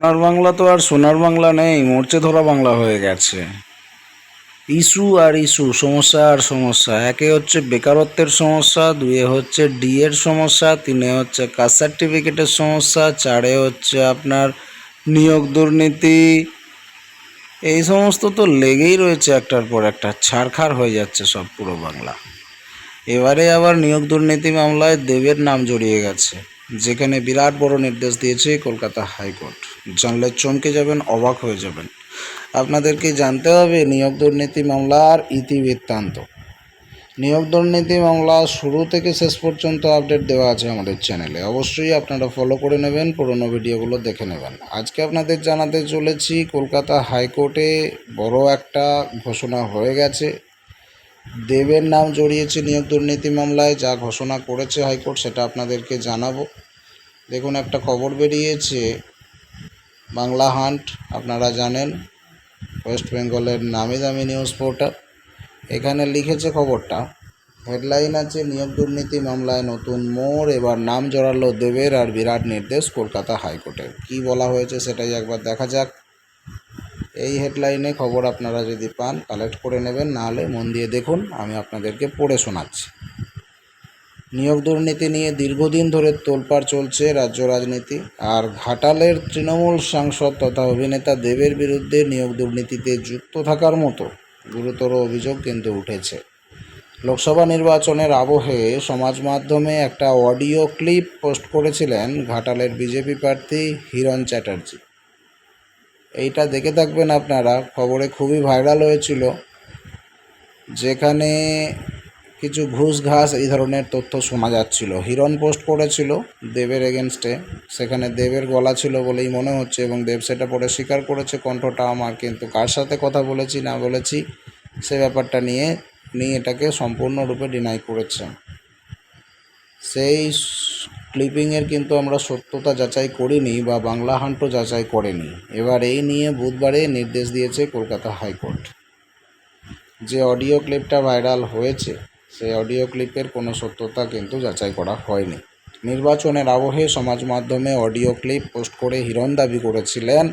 সোনার বাংলা তো আর সোনার বাংলা নেই, মরচে ধরা বাংলা হয়ে গেছে। ইস্যু আর ইস্যু সমস্যা আর সমস্যা। একে হচ্ছে বেকারত্বের সমস্যা, দুয়ে হচ্ছে ডি এর সমস্যা, তিনে হচ্ছে কাস্ট সার্টিফিকেটের সমস্যা, চারে হচ্ছে আপনার নিয়োগ দুর্নীতি। এই সমস্ত তো লেগেই রয়েছে একটার পর একটা, ছাড়খার হয়ে যাচ্ছে সব পুরো বাংলা। এবারে আবার নিয়োগ দুর্নীতি মামলায় দেবের নাম জড়িয়ে গেছে। যেখানে বিরাট বড় নির্দেশ দিয়েছে কলকাতা হাইকোর্ট। জানলে চমকে যাবেন, অবাক হয়ে যাবেন। আপনাদেরকে জানতে হবে, নিয়োগ দুর্নীতি মামলার ইতিবৃত্তান্ত। নিয়োগ দুর্নীতি মামলা শুরু থেকে শেষ পর্যন্ত আপডেট দেওয়া আছে আমাদের চ্যানেলে। অবশ্যই আপনারা ফলো করে নেবেন, পুরোনো ভিডিওগুলো দেখে নেবেন। আজকে আপনাদের জানাতে চলেছি, কলকাতা হাইকোর্টে বড় একটা ঘোষণা হয়ে গেছে। দেবের নাম জড়িয়েছে নিয়োগ দুর্নীতি মামলায়, যা ঘোষণা করেছে হাইকোর্ট, সেটা আপনাদেরকে জানাব। দেখুন, একটা খবর বেরিয়েছে। বাংলা হান্ট, আপনারা জানেন, ওয়েস্ট বেঙ্গলের নামি দামি নিউজ পোর্টাল। এখানে লিখেছে খবরটা, হেডলাইন আছে, নিয়োগ দুর্নীতি মামলায় নতুন মোড়, এবার নাম জড়ালো দেবের আর বিরাট নির্দেশ কলকাতা হাইকোর্টের। কি বলা হয়েছে সেটাই একবার দেখা যাক। এই হেডলাইনে খবর আপনারা যদি পান, কালেক্ট করে নেবেন, নাহলে মন দিয়ে দেখুন, আমি আপনাদেরকে পড়ে শোনাচ্ছি। নিয়োগ দুর্নীতি নিয়ে দীর্ঘদিন ধরে তোলপাড় চলছে রাজ্য রাজনীতি। আর ঘাটালের তৃণমূল সাংসদ তথা অভিনেতা দেবের বিরুদ্ধে নিয়োগ দুর্নীতিতে যুক্ত থাকার মতো গুরুতর অভিযোগ কিন্তু উঠেছে। লোকসভা নির্বাচনের আবহে সমাজ মাধ্যমে একটা অডিও ক্লিপ পোস্ট করেছিলেন ঘাটালের বিজেপি প্রার্থী হিরণ চ্যাটার্জি। এইটা দেখে থাকবেন আপনারা, খবরে খুবই ভাইরাল হয়েছিল। যেখানে কিছু ঘুষ ঘাস এই ধরনের তথ্য শোনা যাচ্ছিল। হিরণ পোস্ট করেছিল দেবের এগেনস্টে সেখানে দেবের গলা ছিল বলেই মনে হচ্ছে এবং দেব সেটা পরে স্বীকার করেছে। কণ্ঠটা আমার কিন্তু কার সাথে কথা বলেছি, না বলেছি, সে ব্যাপারটা নিয়ে উনি এটাকে সম্পূর্ণরূপে ডিনাই করেছেন। সেই ক্লিপিংয়ের কিন্তু আমরা সত্যতা যাচাই করিনি বা বাংলা হান্টও যাচাই করেনি। এবার এই নিয়ে বুধবারে নির্দেশ দিয়েছে কলকাতা হাইকোর্ট। যে অডিও ক্লিপটা ভাইরাল হয়েছে সেই অডিও ক্লিপের কোনো সত্যতা কিন্তু যাচাই করা হয়নি। নির্বাচনের আবহে সমাজ মাধ্যমে অডিও ক্লিপ পোস্ট করে হিরণ দাবি করেছিলেন,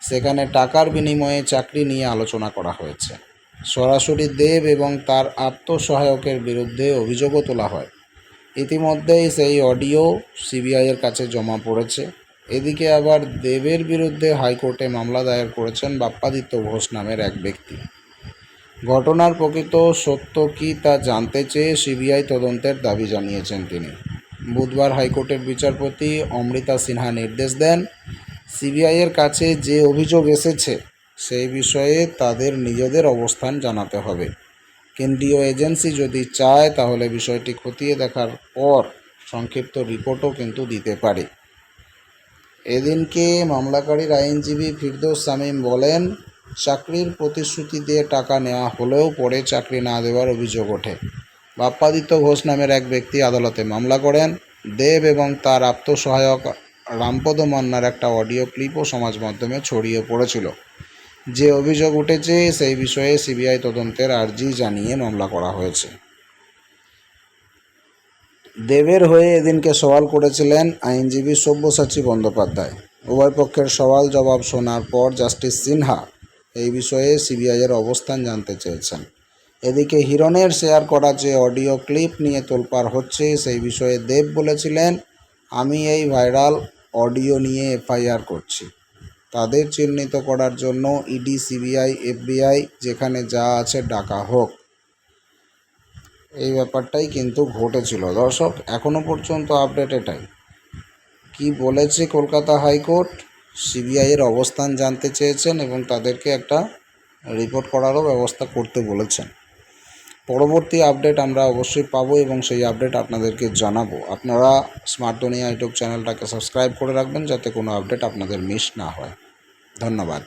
সেখানে টাকার বিনিময়ে চাকরি নিয়ে আলোচনা করা হয়েছে। সরাসরি দেব এবং তার আত্মসহায়কের বিরুদ্ধে অভিযোগও তোলা হয়। ইতিমধ্যেই সেই অডিও সিবিআইয়ের কাছে জমা পড়েছে। এদিকে আবার দেবের বিরুদ্ধে হাইকোর্টে মামলা দায়ের করেছেন বাপ্পাদিত্য ঘোষ নামের এক ব্যক্তি। ঘটনার প্রকৃত সত্য কী তা জানতে চেয়ে সিবিআই তদন্তের দাবি জানিয়েছেন তিনি। বুধবার হাইকোর্টের বিচারপতি অমৃতা সিনহা নির্দেশ দেন সিবিআইয়ের কাছে যে অভিযোগ এসেছে সেই বিষয়ে তাদের নিজেদের অবস্থান জানাতে হবে। কেন্দ্রীয় এজেন্সি যদি চায় তাহলে বিষয়টি খতিয়ে দেখার পর সংক্ষিপ্ত রিপোর্টও কিন্তু দিতে পারে। এদিনকে মামলাকারীর আইনজীবী ফিরদৌস শামীম বলেন চাকরির প্রতিশ্রুতি দিয়ে টাকা নেওয়া হলেও পরে চাকরি না দেওয়ার অভিযোগ ওঠে। বাপ্পাদিত্য ঘোষ নামের এক ব্যক্তি আদালতে মামলা করেন। দেব এবং তার আত্মসহায়ক রামপদ মান্নার একটা অডিও ক্লিপও সমাজ মাধ্যমে ছড়িয়ে পড়েছিল। যে অভিযোগ উঠেছে, সেই বিষয়ে সিবিআই তদন্তের আর্জি জানিয়ে মামলা করা হয়েছে। দেবের হয়ে এদিনকে সওয়াল করেছিলেন আইনজীবী সব্যসাচী বন্দ্যোপাধ্যায়। উভয় পক্ষের সওয়াল জবাব শোনার পর জাস্টিস সিনহা এই বিষয়ে সিবিআইয়ের অবস্থান জানতে চেয়েছেন। এদিকে হিরণের শেয়ার করা যে অডিও ক্লিপ নিয়ে তোলপাড় হচ্ছে, সেই বিষয়ে দেব বলেছিলেন, আমি এই ভাইরাল অডিও নিয়ে এফআইআর করছি। তাদের চিহ্নিত করার জন্য ইডি, সিবিআই, এফবিআই, যেখানে যা আছে ডাকা হোক। এই ব্যাপারটাই কিন্তু ঘটেছিল। দর্শক এখনও পর্যন্ত আপডেট এটাই কি বলেছে কলকাতা হাইকোর্ট? সিবিআইয়ের অবস্থান জানতে চেয়েছেন এবং তাদেরকে একটা রিপোর্ট করারও ব্যবস্থা করতে বলেছেন। পরবর্তী আপডেট আমরা অবশ্যই পাবো এবং সেই আপডেট আপনাদেরকে জানাব। আপনারা স্মার্ট দুনিয়া ইউটিউব চ্যানেলটাকে সাবস্ক্রাইব করে রাখবেন যাতে কোনো আপডেট আপনাদের মিস না হয়। ধন্যবাদ।